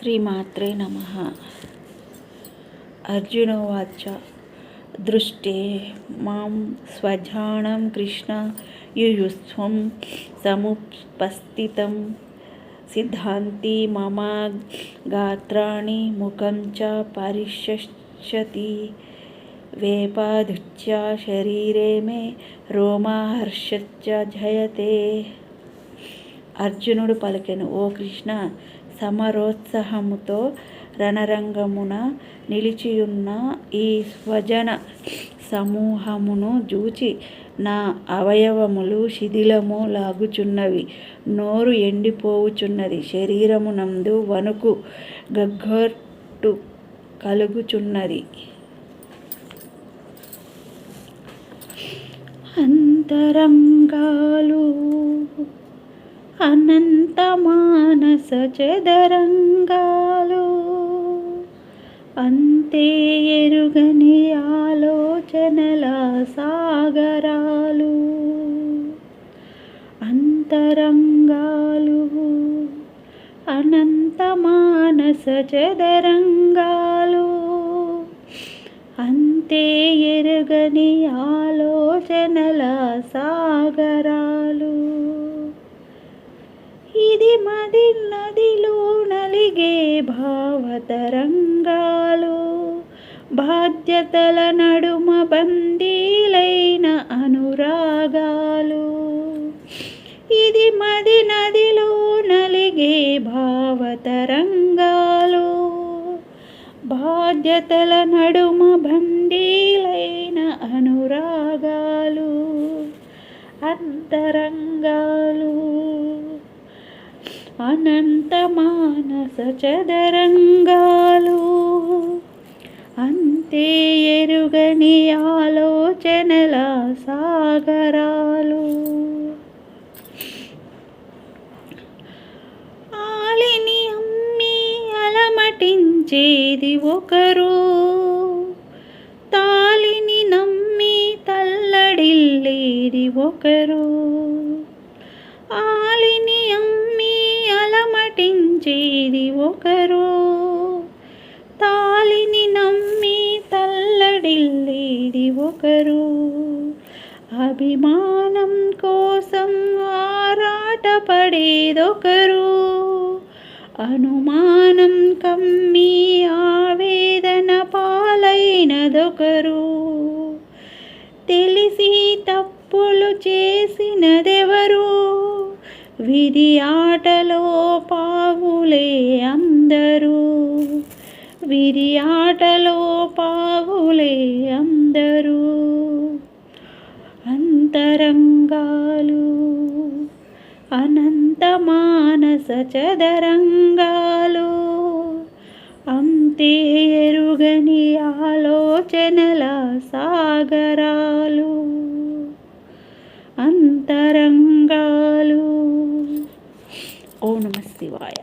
శ్రీమాత్రే నమ అర్జునోవాచ దృష్టే మాం స్వజానం కృష్ణ యుయుస్వం సముపస్థితం సిద్ధాంతి మమ గాత్రాణి ముఖం చ పరిషతి వేపాధుత్య శరీరే మే రోమాహర్షచ్చ జయతే అర్జునుడు పలికెను ఓ కృష్ణ సమరోత్సాహముతో రణరంగమున నిలిచియున్న ఈ స్వజన సమూహమును జూచి నా అవయవములు శిథిలము లాగుచున్నవి. నోరు ఎండిపోవుచున్నది. శరీరమునందు వణుకు గగ్గొట్టు కలుగుచున్నది. అంతరంగాలు అనంత మానస చదరంగాలు. అంతే ఎరుగని ఆలోచనల సాగరాలు. అంతరంగాలు అనంత మానస చదరంగాలు. అంతే ఎరుగని ఆలోచనల సాగరాలు. నదిలో నలిగే భావతరంగాలు బాధ్యతల నడుమ బందీలైన అనురాగాలు. ఇది మది నదిలో నలిగే భావతరంగాలు బాధ్యతల నడుమ బందీలైన అనురాగాలు అంతరంగాలు. అనంత మానస చదరంగాలు. అంతే ఎరుగని ఆలోచనల సాగరాలు. ఆలిని అమ్మి అలమటించేది ఒకరు. తాలిని నమ్మి తల్లడిల్లేది ఒకరు. చేరి ఒకరు. తాలిని నమ్మి తల్లడిల్లేది ఒకరు. అభిమానం కోసం ఆరాటపడేదొకరు. అనుమానం కమ్మి ఆవేదన పాలైనదొకరు. తెలిసి తప్పులు చేసినదెవరు? విధి ఆటలో పావులే అందరూ. విధి ఆటలో పావులే అందరూ. అంతరంగాలు అనంత మానస చదరంగాలు అంతే ఎరుగని ఆలోచనల సాగరాలు. అంతరంగాలు ఓ నమ శివాయ.